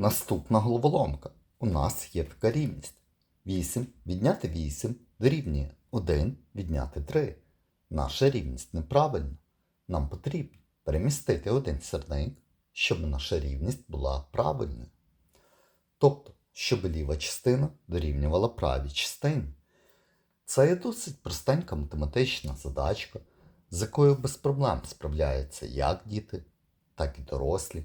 Наступна головоломка. У нас є така рівність. 8 відняти 8 дорівнює 1 відняти 3. Наша рівність неправильна. Нам потрібно перемістити один сірник, щоб наша рівність була правильною. Тобто, щоб ліва частина дорівнювала правій частині. Це є досить простенька математична задачка, з якою без проблем справляються як діти, так і дорослі.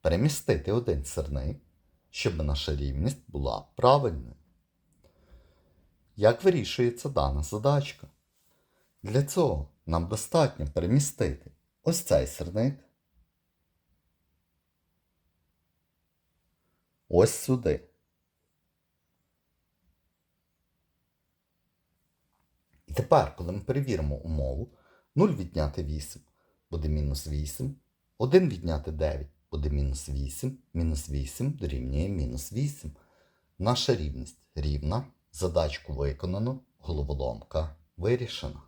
перемістити один сирник, щоб наша рівність була правильною. Як вирішується дана задачка? Для цього нам достатньо перемістити ось цей сирник ось сюди. І тепер, коли ми перевіримо умову, 0 відняти 8 буде мінус 8, 1 відняти 9 буде мінус 8, мінус 8 дорівнює мінус 8. Наша рівність рівна, задачку виконано, головоломка вирішена.